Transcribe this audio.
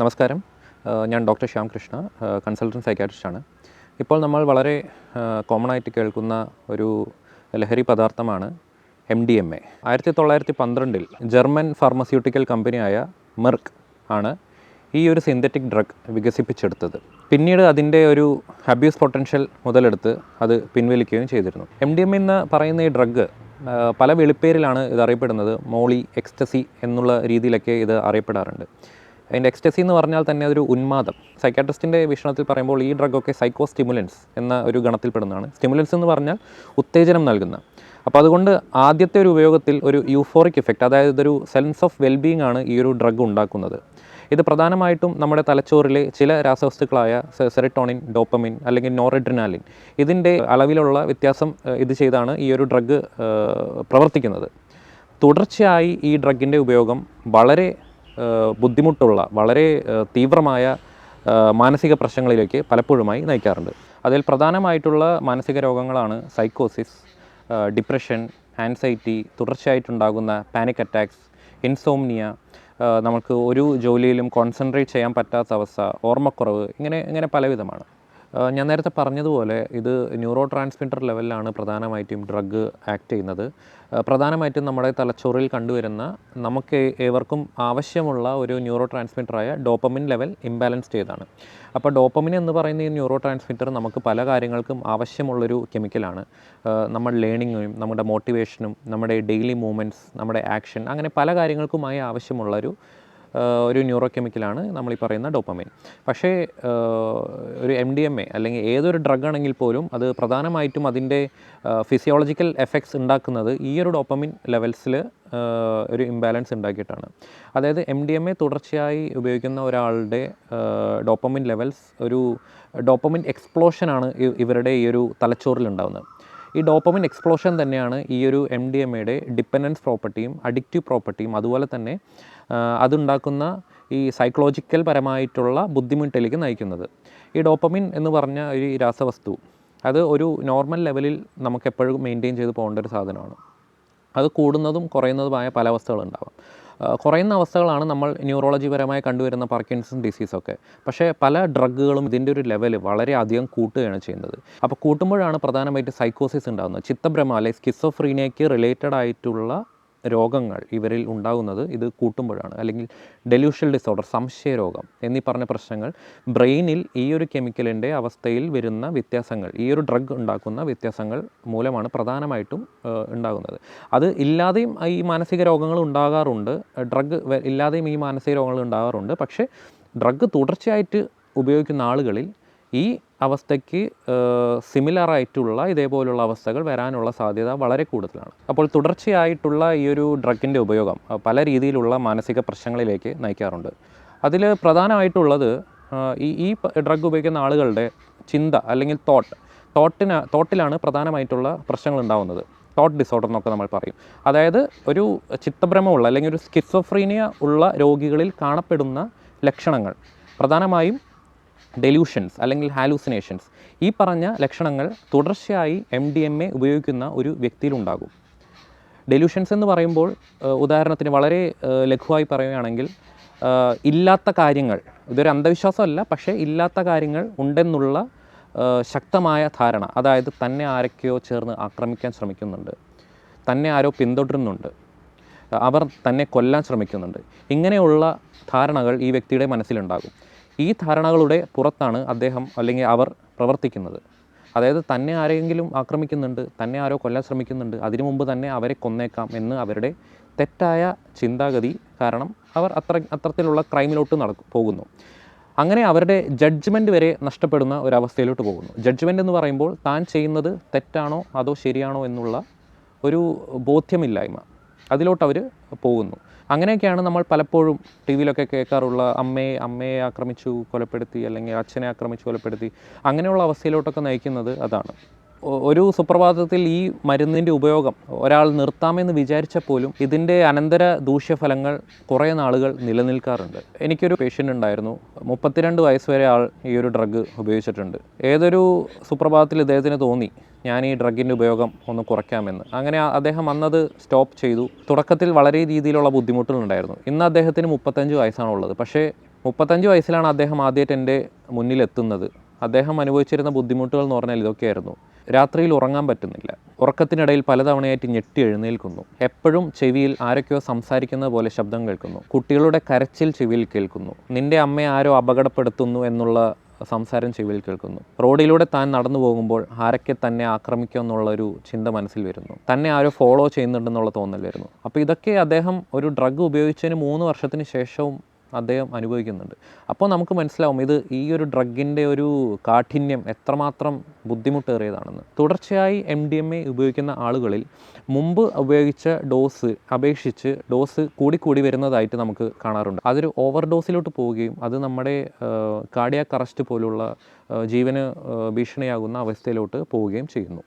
നമസ്കാരം. ഞാൻ doctor Shyam Krishna consultant സൈക്കാട്രിസ്റ്റാണ് ഇപ്പോൾ നമ്മൾ വളരെ കോമൺ ആയിട്ട് കേൾക്കുന്ന ഒരു ലഹരി പദാർത്ഥമാണ് എം ഡി എം എ ആയിരത്തി തൊള്ളായിരത്തി പന്ത്രണ്ടിൽ ജർമ്മൻ ഫാർമസ്യൂട്ടിക്കൽ കമ്പനിയായ മെർക്ക് ആണ് ഈ ഒരു സിന്തറ്റിക് ഡ്രഗ് വികസിപ്പിച്ചെടുത്തത്. പിന്നീട് അതിന്റെ ഒരു അബ്യൂസ് പൊട്ടൻഷ്യൽ മുതലെടുത്ത് അത് പിൻവലിക്കുകയും ചെയ്തിരുന്നു. എം ഡി എം എന്ന് പറയുന്ന ഈ ഡ്രഗ് പല വെളിപ്പേരിലാണ് ഇത് അറിയപ്പെടുന്നത്. മോളി എക്സ്റ്റസി എന്നുള്ള രീതിയിലൊക്കെ ഇത് അറിയപ്പെടാറുണ്ട്. അതിന്റെ എക്സ്റ്റസി എന്ന് പറഞ്ഞാൽ തന്നെ അതൊരു ഉന്മാദം. സൈക്കാട്രിസ്റ്റിന്റെ വീക്ഷണത്തിൽ പറയുമ്പോൾ ഈ ഡ്രഗൊക്കെ സൈക്കോ സ്റ്റിമുലൻസ് എന്ന ഒരു ഗണത്തിൽപ്പെടുന്നതാണ്. സ്റ്റിമുലൻസ് എന്ന് പറഞ്ഞാൽ ഉത്തേജനം നൽകുന്ന. അപ്പോൾ അതുകൊണ്ട് ആദ്യത്തെ ഒരു ഉപയോഗത്തിൽ ഒരു യൂഫോറിക് ഇഫക്റ്റ് അതായത് ഇതൊരു സെൻസ് ഓഫ് വെൽബീങ് ആണ് ഈ ഒരു ഡ്രഗ് ഉണ്ടാക്കുന്നത്. ഇത് പ്രധാനമായിട്ടും നമ്മുടെ തലച്ചോറിലെ ചില രാസവസ്തുക്കളായ സെറിറ്റോണിൻ ഡോപ്പമിൻ അല്ലെങ്കിൽ നോറഡ്രിനാലിൻ ഇതിന്റെ അളവിലുള്ള വ്യത്യാസം ഇത് ചെയ്താണ് ഈ ഒരു ഡ്രഗ് പ്രവർത്തിക്കുന്നത്. തുടർച്ചയായി ഈ ഡ്രഗിന്റെ ഉപയോഗം വളരെ ബുദ്ധിമുട്ടുള്ള വളരെ തീവ്രമായ മാനസിക പ്രശ്നങ്ങളിലേക്ക് പലപ്പോഴുമായി നയിക്കാറുണ്ട്. അതിൽ പ്രധാനമായിട്ടുള്ള മാനസിക രോഗങ്ങളാണ് സൈക്കോസിസ് ഡിപ്രഷൻ ആൻസൈറ്റി തുടർച്ചയായിട്ടുണ്ടാകുന്ന പാനിക് അറ്റാക്സ് ഇൻസോംനിയ നമുക്ക് ഒരു ജോലിയിലും കോൺസെൻട്രേറ്റ് ചെയ്യാൻ പറ്റാത്ത അവസ്ഥ ഓർമ്മക്കുറവ് ഇങ്ങനെ ഇങ്ങനെ പലവിധമാണ്. ഞാൻ നേരത്തെ പറഞ്ഞതുപോലെ ഇത് ന്യൂറോ ട്രാൻസ്മിറ്റർ ലെവലിലാണ് പ്രധാനമായിട്ടും ഡ്രഗ് ആക്ട് ചെയ്യുന്നത്. പ്രധാനമായിട്ടും നമ്മുടെ തലച്ചോറിൽ കണ്ടുവരുന്ന നമുക്ക് ഏവർക്കും ആവശ്യമുള്ള ഒരു ന്യൂറോ ട്രാൻസ്മിറ്ററായ ഡോപ്പമിൻ ലെവൽ ഇംബാലൻസ് ചെയ്താണ്. അപ്പോൾ ഡോപ്പമിൻ എന്ന് പറയുന്ന ഈ ന്യൂറോ ട്രാൻസ്മിറ്റർ നമുക്ക് പല കാര്യങ്ങൾക്കും ആവശ്യമുള്ളൊരു കെമിക്കലാണ് നമ്മുടെ ലേണിങ്ങും നമ്മുടെ മോട്ടിവേഷനും നമ്മുടെ ഡെയിലി മൂവ്മെന്റ്സ് നമ്മുടെ ആക്ഷൻ അങ്ങനെ പല കാര്യങ്ങൾക്കുമായി ആവശ്യമുള്ളൊരു ഒരു ന്യൂറോ കെമിക്കലാണ് നമ്മൾ ഈ പറയുന്ന ഡോപ്പമൈൻ. പക്ഷേ ഒരു എം ഡി എം എ അല്ലെങ്കിൽ ഏതൊരു ഡ്രഗ് ആണെങ്കിൽ പോലും അത് പ്രധാനമായിട്ടും അതിന്റെ ഫിസിയോളജിക്കൽ എഫക്ട്സ് ഉണ്ടാക്കുന്നത് ഈ ഒരു ഡോപ്പമിൻ ലെവൽസിൽ ഒരു ഇംബാലൻസ് ഉണ്ടാക്കിയിട്ടാണ്. അതായത് എം ഡി എം എ തുടർച്ചയായി ഉപയോഗിക്കുന്ന ഒരാളുടെ ഡോപ്പമിൻ ലെവൽസ് ഒരു ഡോപ്പമിൻ എക്സ്പ്ലോഷനാണ് ഇവരുടെ ഈ ഒരു തലച്ചോറിൽ ഉണ്ടാകുന്നത് ഈ ഡോപ്പമിൻ എക്സ്പ്ലോഷൻ തന്നെയാണ് ഈ ഒരു എം ഡി എം എയുടെ ഡിപ്പെൻഡൻസ് പ്രോപ്പർട്ടിയും അഡിക്റ്റീവ് പ്രോപ്പർട്ടിയും അതുപോലെ തന്നെ അതുണ്ടാക്കുന്ന ഈ സൈക്കോളജിക്കൽ പരമായിട്ടുള്ള ബുദ്ധിമുട്ടിലേക്ക് നയിക്കുന്നത്. ഈ ഡോപ്പമിൻ എന്ന് പറഞ്ഞ ഒരു രാസവസ്തു അത് ഒരു നോർമൽ ലെവലിൽ നമുക്ക് എപ്പോഴും മെയിന്റെയിൻ ചെയ്ത് പോകേണ്ട ഒരു സാധനമാണ്. അത് കൂടുന്നതും കുറയുന്നതുമായ പല അവസ്ഥകളുണ്ടാവാം. കുറയുന്ന അവസ്ഥകളാണ് നമ്മൾ ന്യൂറോളജിപരമായി കണ്ടുവരുന്ന പാർക്കിൻസൺ ഡിസീസൊക്കെ. പക്ഷേ പല ഡ്രഗുകളും ഇതിന്റെ ഒരു ലെവൽ വളരെ അധികം കൂട്ടുകയാണ് ചെയ്യുന്നത്. അപ്പോൾ കൂട്ടുമ്പോഴാണ് പ്രധാനമായിട്ട് സൈക്കോസിസ് ഉണ്ടാകുന്നത്. ചിത്തഭ്രമ അല്ലെങ്കിൽ റിലേറ്റഡ് ആയിട്ടുള്ള രോഗങ്ങൾ ഇവരിൽ ഉണ്ടാകുന്നത് ഇത് കൂട്ടുമ്പോഴാണ്. അല്ലെങ്കിൽ ഡെലൂഷൽ ഡിസോർഡർ സംശയരോഗം എന്നീ പറഞ്ഞ പ്രശ്നങ്ങൾ ബ്രെയിനിൽ ഈ ഒരു കെമിക്കലിന്റെ അവസ്ഥയിൽ വരുന്ന വ്യത്യാസങ്ങൾ ഈ ഒരു ഡ്രഗ് ഉണ്ടാക്കുന്ന വ്യത്യാസങ്ങൾ മൂലമാണ് പ്രധാനമായിട്ടും ഉണ്ടാകുന്നത്. അത് ഇല്ലാതെയും ഈ മാനസിക രോഗങ്ങൾ ഉണ്ടാകാറുണ്ട്. ഡ്രഗ് ഇല്ലാതെയും ഈ മാനസിക രോഗങ്ങൾ ഉണ്ടാകാറുണ്ട്. പക്ഷേ ഡ്രഗ് തുടർച്ചയായിട്ട് ഉപയോഗിക്കുന്ന ആളുകളിൽ ഈ അവസ്ഥയ്ക്ക് സിമിലറായിട്ടുള്ള ഇതേപോലുള്ള അവസ്ഥകൾ വരാനുള്ള സാധ്യത വളരെ കൂടുതലാണ്. അപ്പോൾ തുടർച്ചയായിട്ടുള്ള ഈ ഒരു ഡ്രഗിന്റെ ഉപയോഗം പല രീതിയിലുള്ള മാനസിക പ്രശ്നങ്ങളിലേക്ക് നയിക്കാറുണ്ട്. അതിൽ പ്രധാനമായിട്ടുള്ളത് ഈ ഈ ഡ്രഗ് ഉപയോഗിക്കുന്ന ആളുകളുടെ ചിന്ത അല്ലെങ്കിൽ തോട്ട് തോട്ടിന് തോട്ടിലാണ് പ്രധാനമായിട്ടുള്ള പ്രശ്നങ്ങൾ ഉണ്ടാകുന്നത് തോട്ട് ഡിസോർഡർ എന്നൊക്കെ നമ്മൾ പറയും. അതായത് ഒരു ചിത്തഭ്രമമുള്ള അല്ലെങ്കിൽ ഒരു സ്കിസോഫ്രീനിയ ഉള്ള രോഗികളിൽ കാണപ്പെടുന്ന ലക്ഷണങ്ങൾ. പ്രധാനമായും ഡെലൂഷൻസ് അല്ലെങ്കിൽ ഹാലൂസിനേഷൻസ്. ഈ പറഞ്ഞ ലക്ഷണങ്ങൾ തുടർച്ചയായി എം ഡി എം എ ഉപയോഗിക്കുന്ന ഒരു വ്യക്തിയിലുണ്ടാകും. ഡെലൂഷൻസ് എന്ന് പറയുമ്പോൾ ഉദാഹരണത്തിന് വളരെ ലഘുവായി പറയുകയാണെങ്കിൽ ഇല്ലാത്ത കാര്യങ്ങൾ ഇതൊരു അന്ധവിശ്വാസമല്ല പക്ഷേ ഇല്ലാത്ത കാര്യങ്ങൾ ഉണ്ടെന്നുള്ള ശക്തമായ ധാരണ അതായത് തന്നെ ആരൊക്കെയോ ചേർന്ന് ആക്രമിക്കാൻ ശ്രമിക്കുന്നുണ്ട് തന്നെ ആരോ പിന്തുടരുന്നുണ്ട് അവർ തന്നെ കൊല്ലാൻ ശ്രമിക്കുന്നുണ്ട്. ഇങ്ങനെയുള്ള ധാരണകൾ ഈ വ്യക്തിയുടെ മനസ്സിലുണ്ടാകും. ഈ ധാരണകളുടെ പുറത്താണ് അദ്ദേഹം അല്ലെങ്കിൽ അവർ പ്രവർത്തിക്കുന്നത്. അതായത് തന്നെ ആരെങ്കിലും ആക്രമിക്കുന്നുണ്ട് തന്നെ ആരോ കൊല്ലാൻ ശ്രമിക്കുന്നുണ്ട് അതിനു മുമ്പ് തന്നെ അവരെ കൊന്നേക്കാം എന്ന് അവരുടെ തെറ്റായ ചിന്താഗതി കാരണം അവർ അത്ര അത്തരത്തിലുള്ള ക്രൈമിലോട്ട് നടക്കും പോകുന്നു. അങ്ങനെ അവരുടെ ജഡ്ജ്മെന്റ് വരെ നഷ്ടപ്പെടുന്ന ഒരവസ്ഥയിലോട്ട് പോകുന്നു. ജഡ്ജ്മെന്റ് എന്ന് പറയുമ്പോൾ താൻ ചെയ്യുന്നത് തെറ്റാണോ അതോ ശരിയാണോ എന്നുള്ള ഒരു ബോധ്യമില്ലായ്മ അതിലോട്ട് അവർ പോകുന്നു. അങ്ങനെയൊക്കെയാണ് നമ്മൾ പലപ്പോഴും ടി വിയിലൊക്കെ കേൾക്കാറുള്ള അമ്മയെ അമ്മയെ ആക്രമിച്ചു കൊലപ്പെടുത്തി അല്ലെങ്കിൽ അച്ഛനെ ആക്രമിച്ചു കൊലപ്പെടുത്തി അങ്ങനെയുള്ള അവസ്ഥയിലോട്ടൊക്കെ നയിക്കുന്നത് അതാണ്. ഒരു സുപ്രഭാതത്തിൽ ഈ മരുന്നിന്റെ ഉപയോഗം ഒരാൾ നിർത്താമെന്ന് വിചാരിച്ചാൽ പോലും ഇതിന്റെ അനന്തര ദൂഷ്യഫലങ്ങൾ കുറേ നാളുകൾ നിലനിൽക്കാറുണ്ട്. എനിക്കൊരു പേഷ്യന്റ് ഉണ്ടായിരുന്നു. മുപ്പത്തിരണ്ട് വയസ്സ് വരെ ആൾ ഈ ഒരു ഡ്രഗ് ഉപയോഗിച്ചിട്ടുണ്ട്. ഏതൊരു സുപ്രഭാതത്തിൽ ഇദ്ദേഹത്തിന് തോന്നി ഞാൻ ഈ ഡ്രഗിന്റെ ഉപയോഗം ഒന്ന് കുറയ്ക്കാമെന്ന്. അങ്ങനെ അദ്ദേഹം അന്നത് സ്റ്റോപ്പ് ചെയ്തു. തുടക്കത്തിൽ വളരെ രീതിയിലുള്ള ബുദ്ധിമുട്ടുകളുണ്ടായിരുന്നു. ഇന്ന് അദ്ദേഹത്തിന് മുപ്പത്തഞ്ച് വയസ്സാണുള്ളത്. പക്ഷേ മുപ്പത്തഞ്ച് വയസ്സിലാണ് അദ്ദേഹം ആദ്യമായിട്ട് എന്റെ മുന്നിലെത്തുന്നത്. അദ്ദേഹം അനുഭവിച്ചിരുന്ന ബുദ്ധിമുട്ടുകൾ എന്ന് പറഞ്ഞാൽ ഇതൊക്കെയായിരുന്നു. രാത്രിയിൽ ഉറങ്ങാൻ പറ്റുന്നില്ല. ഉറക്കത്തിനിടയിൽ പലതവണയായിട്ട് ഞെട്ടി എഴുന്നേൽക്കുന്നു. എപ്പോഴും ചെവിയിൽ ആരൊക്കെയോ സംസാരിക്കുന്ന പോലെ ശബ്ദം കേൾക്കുന്നു. കുട്ടികളുടെ കരച്ചിൽ ചെവിയിൽ കേൾക്കുന്നു. നിന്റെ അമ്മയെ ആരോ അപകടപ്പെടുത്തുന്നു എന്നുള്ള സംസാരം ചെവിയിൽ കേൾക്കുന്നു. റോഡിലൂടെ താൻ നടന്നു പോകുമ്പോൾ ആരൊക്കെ തന്നെ ആക്രമിക്കും എന്നുള്ള ഒരു ചിന്ത മനസ്സിൽ വരുന്നു. തന്നെ ആരോ ഫോളോ ചെയ്യുന്നുണ്ടെന്നുള്ള തോന്നൽ വരുന്നു. അപ്പോൾ ഇതൊക്കെ അദ്ദേഹം ഒരു ഡ്രഗ് ഉപയോഗിച്ചതിന് മൂന്ന് വർഷത്തിന് ശേഷവും അദ്ദേഹം അനുഭവിക്കുന്നുണ്ട്. അപ്പോൾ നമുക്ക് മനസ്സിലാവും ഇത് ഈ ഒരു ഡ്രഗിന്റെ ഒരു കാഠിന്യം എത്രമാത്രം ബുദ്ധിമുട്ടേറിയതാണെന്ന്. തുടർച്ചയായി എം ഡി എം എ ഉപയോഗിക്കുന്ന ആളുകളിൽ മുമ്പ് ഉപയോഗിച്ച ഡോസ് അപേക്ഷിച്ച് ഡോസ് കൂടിക്കൂടി വരുന്നതായിട്ട് നമുക്ക് കാണാറുണ്ട്. അതൊരു ഓവർ ഡോസിലോട്ട് പോവുകയും അത് നമ്മുടെ കാർഡിയാക് അറസ്റ്റ് പോലുള്ള ജീവന് ഭീഷണിയാകുന്ന അവസ്ഥയിലോട്ട് പോവുകയും ചെയ്യുന്നു.